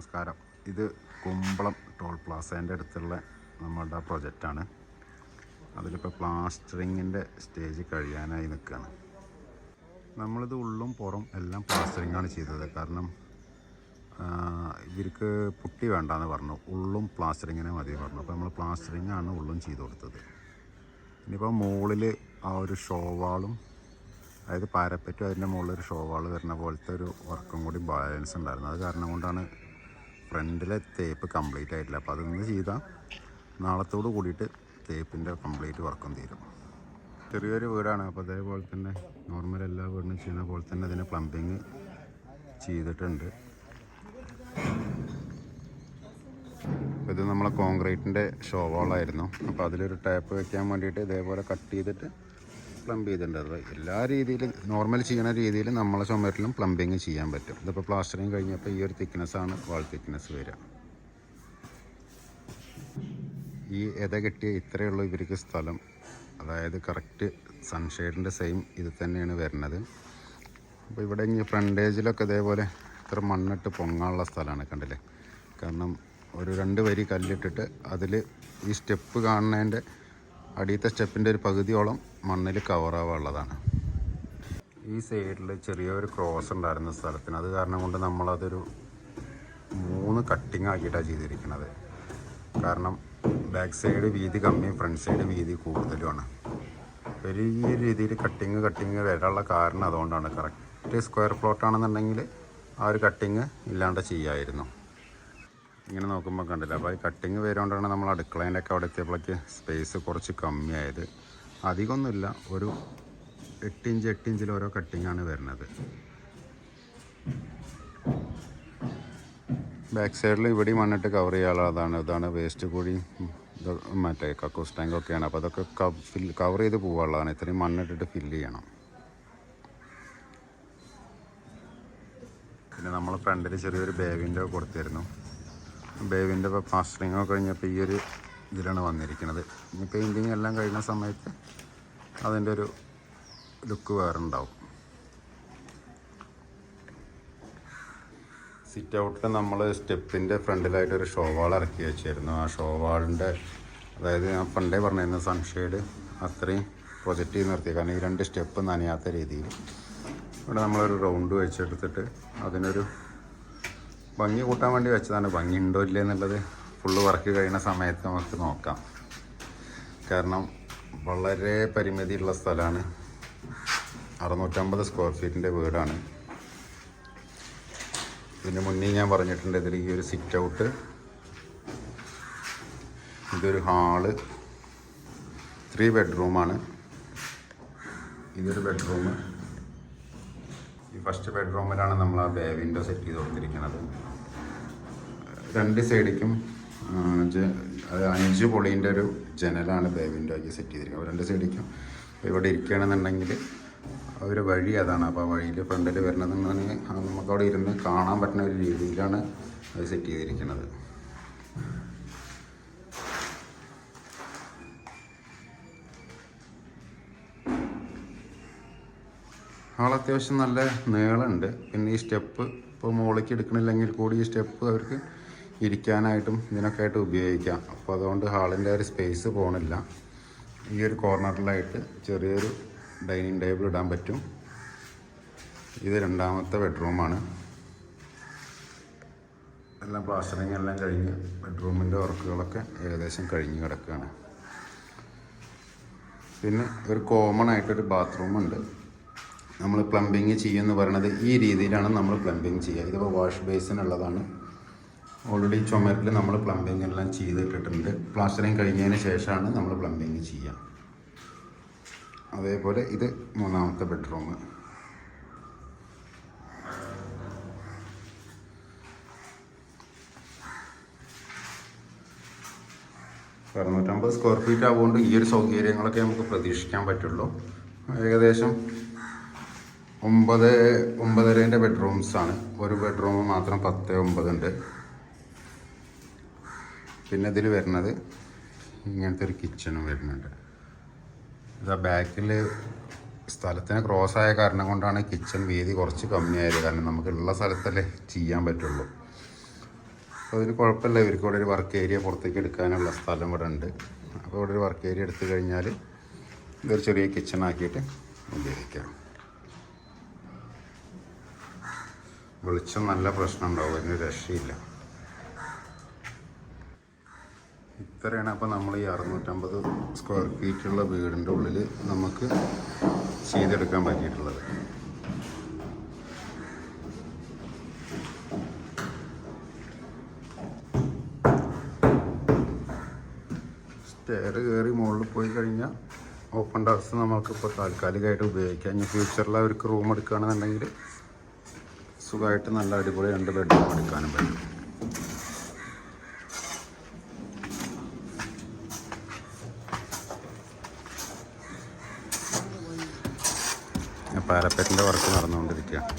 നമസ്കാരം. ഇത് കുമ്പളം ടോൾ പ്ലാസേന്റെ അടുത്തുള്ള നമ്മളുടെ പ്രൊജക്റ്റാണ്. അതിലിപ്പോൾ പ്ലാസ്റ്ററിങ്ങിന്റെ സ്റ്റേജ് കഴിയാനായി നിൽക്കുകയാണ് നമ്മളിത് ഉള്ളും പുറം എല്ലാം പ്ലാസ്റ്ററിംഗ് ആണ് ചെയ്തത്. കാരണം ഇവർക്ക് പുട്ടി വേണ്ടാന്ന് പറഞ്ഞു. ഉള്ളും പ്ലാസ്റ്ററിങ്ങിനെ മതി പറഞ്ഞു. അപ്പോൾ നമ്മൾ പ്ലാസ്റ്ററിങ് ആണ് ഉള്ളും ചെയ്ത് കൊടുത്തത്. ഇനിയിപ്പോൾ മുകളിൽ ആ ഒരു ഷോവാളും അതായത് പാരപ്പറ്റും അതിന്റെ മുകളിൽ ഒരു ഷോവാൾ വരുന്ന പോലത്തെ ഒരു വർക്കും കൂടി ബാലൻസ് ഉണ്ടായിരുന്നു. അത് കാരണം കൊണ്ടാണ് ഫ്രണ്ടിലെ തേപ്പ് കംപ്ലീറ്റ് ആയിട്ടില്ല. അപ്പോൾ അതൊന്ന് ചെയ്താൽ നാളത്തോട് കൂടിയിട്ട് തേപ്പിന്റെ കംപ്ലീറ്റ് വർക്കും തീരും. ചെറിയൊരു വീടാണ്. അപ്പോൾ അതേപോലെ തന്നെ നോർമൽ എല്ലാ വീടിനും ചെയ്യുന്ന പോലെ തന്നെ അതിന് പ്ലംബിങ് ചെയ്തിട്ടുണ്ട്. ഇത് നമ്മളെ കോൺക്രീറ്റിന്റെ ഷോവാളായിരുന്നു. അപ്പോൾ അതിലൊരു ടാപ്പ് വെക്കാൻ വേണ്ടിയിട്ട് ഇതേപോലെ കട്ട് ചെയ്തിട്ട് പ്ലംബ് ചെയ്തിട്ടുണ്ട് എല്ലാ രീതിയിലും നോർമൽ ചെയ്യുന്ന രീതിയിൽ നമ്മളെ ചുമരിലും പ്ലംബിങ് ചെയ്യാൻ പറ്റും. ഇതിപ്പോൾ പ്ലാസ്റ്ററിങ് കഴിഞ്ഞപ്പോൾ ഈ ഒരു ആണ് വാൾ തിക്നെസ് വരിക. ഈ എത കെട്ടിയ ഇത്രയേ ഉള്ളൂ ഇവർക്ക് സ്ഥലം. അതായത് കറക്റ്റ് സൺഷെയ്ഡിന്റെ സെയിം ഇത് തന്നെയാണ് വരുന്നത്. അപ്പോൾ ഇവിടെ ഇനി ഫ്രണ്ടേജിലൊക്കെ ഇതേപോലെ ഇത്ര മണ്ണിട്ട് പൊങ്ങാനുള്ള സ്ഥലമാണ് കണ്ടില്ലേ? കാരണം ഒരു രണ്ട് വരി കല്ലിട്ടിട്ട് അതിൽ ഈ സ്റ്റെപ്പ് കാണുന്നതിന്റെ അടിയത്തെ സ്റ്റെപ്പിന്റെ ഒരു പകുതിയോളം മണ്ണിൽ കവറാവാനുള്ളതാണ് ഈ സൈഡിൽ ചെറിയൊരു ക്രോസ് ഉണ്ടായിരുന്ന സ്ഥലത്തിന്. അത് കാരണം കൊണ്ട് നമ്മളതൊരു മൂന്ന് കട്ടിങ് ആക്കിയിട്ടാണ് ചെയ്തിരിക്കുന്നത്. കാരണം ബാക്ക് സൈഡ് വീതി കമ്മിയും ഫ്രണ്ട് സൈഡ് വീതി കൂടുതലുമാണ്. വലിയ രീതിയിൽ കട്ടിങ് കട്ടിങ് വരാനുള്ള കാരണം അതുകൊണ്ടാണ്. കറക്റ്റ് സ്ക്വയർ പ്ലോട്ടാണെന്നുണ്ടെങ്കിൽ ആ ഒരു കട്ടിങ് ഇല്ലാണ്ട് ചെയ്യായിരുന്നു. ഇങ്ങനെ നോക്കുമ്പോൾ കണ്ടില്ല? അപ്പോൾ ഈ കട്ടിങ് വരുകൊണ്ടാണ് നമ്മൾ അടുക്കളേന്റെ ഒക്കെ അവിടെ എത്തിയപ്പോഴേക്ക് സ്പേസ് കുറച്ച് കമ്മിയായത്. അധികമൊന്നുമില്ല. ഒരു എട്ട് ഇഞ്ച് എട്ട് ഇഞ്ചിൽ ഓരോ കട്ടിങ്ങാണ് വരുന്നത് ബാക്ക് സൈഡിൽ ഇവിടെ മണ്ണിട്ട് കവർ ചെയ്യാനുള്ളതാണ് ഇതാണ് വേസ്റ്റ് കൂടി മറ്റേ കക്കൂസ് ടാങ്കൊക്കെയാണ് അപ്പോൾ അതൊക്കെ കവർ ചെയ്ത് പോകാനുള്ളതാണ് ഇത്രയും മണ്ണിട്ടിട്ട് ഫില്ല് ചെയ്യണം. പിന്നെ നമ്മൾ ഫ്രണ്ടിൽ ചെറിയൊരു ബേവിന്റെ കൊടുത്തിരുന്നു. ബേവിന്റെ ഇപ്പോൾ പ്ലാസ്റ്ററിങ് ഒക്കെ കഴിഞ്ഞപ്പോൾ ഈ ഒരു ഇതിലാണ് വന്നിരിക്കുന്നത് ഇനി പെയിന്റിങ് എല്ലാം കഴിഞ്ഞ സമയത്ത് അതിന്റെ ഒരു ലുക്ക് വേറെ ഉണ്ടാവും. സിറ്റ് ഔട്ടിൽ നമ്മൾ സ്റ്റെപ്പിന്റെ ഫ്രണ്ടിലായിട്ട് ഒരു ഷോവാൾ ഇറക്കി വെച്ചായിരുന്നു ആ ഷോവാളിന്റെ അതായത് ഞാൻ പണ്ടേ പറഞ്ഞിരുന്ന സൺഷെയ്ഡ് അത്രയും പ്രൊജക്റ്റ് ചെയ്ത് നിർത്തി. കാരണം ഈ രണ്ട് സ്റ്റെപ്പ് നനയാത്ത രീതിയിൽ. ഇവിടെ നമ്മളൊരു റൗണ്ട് വെച്ചെടുത്തിട്ട് അതിനൊരു ഭംഗി കൂട്ടാൻ വേണ്ടി വെച്ചതാണ്. ഭംഗി ഉണ്ടോ ഇല്ല എന്നുള്ളത് ഫുള്ള് വർക്ക് കഴിയുന്ന സമയത്ത് നമുക്ക് നോക്കാം. കാരണം വളരെ പരിമിതിയുള്ള സ്ഥലമാണ്. അറുന്നൂറ്റമ്പത് സ്ക്വയർ ഫീറ്റിന്റെ വീടാണ്. ഇതിന് മുന്നേ ഞാൻ പറഞ്ഞിട്ടുണ്ട് ഇതിൽ ഈ ഒരു സിറ്റ് ഔട്ട് ഇതൊരു ഹാൾ ത്രീ ബെഡ്റൂമാണ് ഇതൊരു ബെഡ്റൂം ഈ ഫസ്റ്റ് ബെഡ്റൂമിലാണ് നമ്മൾ ആ ബേ വിൻഡോ സെറ്റ് ചെയ്ത് കൊടുത്തിരിക്കുന്നത് രണ്ട് ജ- അഞ്ച് പൊളീന്റെ ഒരു ജനലാണ് ബേ വിൻഡോയ്ക്ക് സെറ്റ് ചെയ്തിരിക്കുന്നത്. രണ്ട് സൈഡിക്കും ഇവിടെ ഇരിക്കുകയാണെന്നുണ്ടെങ്കിൽ ഒരു വഴി അതാണ്. അപ്പോൾ ആ വഴിയിൽ ഫ്രണ്ടിൽ വരുന്നതെന്നുണ്ടെങ്കിൽ നമുക്ക് അവിടെ ഇരുന്ന് കാണാൻ പറ്റുന്ന ഒരു രീതിയിലാണ് അത് സെറ്റ് ചെയ്തിരിക്കുന്നത്. ആൾ അത്യാവശ്യം നല്ല നീളമുണ്ട്. പിന്നെ ഈ സ്റ്റെപ്പ് ഇപ്പോൾ മുകളിലേക്ക് എടുക്കണില്ലെങ്കിൽ കൂടി ഈ സ്റ്റെപ്പ് അവർക്ക് ഇരിക്കാനായിട്ടും ഇതിനൊക്കെ ആയിട്ട് ഉപയോഗിക്കാം. അപ്പോൾ അതുകൊണ്ട് ഹാളിന്റെ ഒരു സ്പേസ് പോകണില്ല ഈ ഒരു കോർണറിലായിട്ട് ചെറിയൊരു ഡൈനിങ് ടേബിൾ ഇടാൻ പറ്റും. ഇത് രണ്ടാമത്തെ ബെഡ്റൂമാണ്. എല്ലാം പ്ലാസ്റ്ററിങ് എല്ലാം കഴിഞ്ഞ് ബെഡ്റൂമിന്റെ വർക്കുകളൊക്കെ ഏകദേശം കഴിഞ്ഞ് കിടക്കുകയാണ് പിന്നെ ഒരു കോമൺ ആയിട്ടൊരു ബാത്റൂം ഉണ്ട്. നമ്മൾ പ്ലംബിങ് ചെയ്യുമെന്ന് പറയണത് ഈ രീതിയിലാണ് നമ്മൾ പ്ലംബിങ് ചെയ്യുക. ഇതിപ്പോൾ വാഷ് ബേസിനുള്ളതാണ് ഓൾറെഡി ചുമരിൽ നമ്മൾ പ്ലംബിങ് എല്ലാം ചെയ്തിട്ടിട്ടുണ്ട്. പ്ലാസ്റ്ററിങ് കഴിഞ്ഞതിന് ശേഷമാണ് നമ്മൾ പ്ലംബിങ് ചെയ്യുക അതേപോലെ ഇത് മൂന്നാമത്തെ ബെഡ്റൂം അറുന്നൂറ്റമ്പത് സ്ക്വയർ ഫീറ്റ് ആവുകൊണ്ട് ഈ ഒരു സൗകര്യങ്ങളൊക്കെ നമുക്ക് പ്രതീക്ഷിക്കാൻ പറ്റുള്ളൂ. ഏകദേശം ഒമ്പത് ഒമ്പതരേന്റെ ബെഡ്റൂംസാണ് ഒരു ബെഡ്റൂം മാത്രം പത്ത് ഒമ്പതുണ്ട്. പിന്നെ ഇതിൽ വരുന്നത് ഇങ്ങനത്തെ ഒരു കിച്ചണും വരുന്നുണ്ട്. ഇതാ ബാക്കിൽ സ്ഥലത്തിന് ക്രോസ് ആയ കാരണം കൊണ്ടാണ് കിച്ചൺ വീതി കുറച്ച് കമ്മിയായത്. കാരണം നമുക്കുള്ള സ്ഥലത്തല്ലേ ചെയ്യാൻ പറ്റുള്ളൂ. അപ്പോൾ അതിന് കുഴപ്പമില്ല. ഇവർക്ക് ഇവിടെ ഒരു വർക്ക് ഏരിയ പുറത്തേക്ക് എടുക്കാനുള്ള സ്ഥലം ഇവിടെ ഉണ്ട്. അപ്പോൾ ഇവിടെ ഒരു വർക്ക് ഏരിയ എടുത്തു കഴിഞ്ഞാൽ ഇതൊരു ചെറിയ കിച്ചൺ ആക്കിയിട്ട് ഉപയോഗിക്കാം. വെളിച്ചം നല്ല പ്രശ്നം ഉണ്ടാവും. അതിന് രക്ഷയില്ല. ഇത്രയാണ് അപ്പോൾ നമ്മൾ ഈ അറുന്നൂറ്റമ്പത് സ്ക്വയർ ഫീറ്റുള്ള വീടിന്റെ ഉള്ളിൽ നമുക്ക് ചെയ്തെടുക്കാൻ പറ്റിയിട്ടുള്ളത്. സ്റ്റെയർ കയറി മുകളിൽ പോയി കഴിഞ്ഞാൽ ഓപ്പൺ ടെറസ് നമുക്കിപ്പോൾ താൽക്കാലികമായിട്ട് ഉപയോഗിക്കാം. ഇനി ഫ്യൂച്ചറിൽ അവർക്ക് റൂം എടുക്കുകയാണെന്നുണ്ടെങ്കിൽ സുഖമായിട്ട് നല്ല അടിപൊളി രണ്ട് ബെഡ്റൂം എടുക്കാനും പറ്റും. പാരപ്പറ്റിന്റെ വർക്ക് നടന്നുകൊണ്ടിരിക്കുകയാണ്.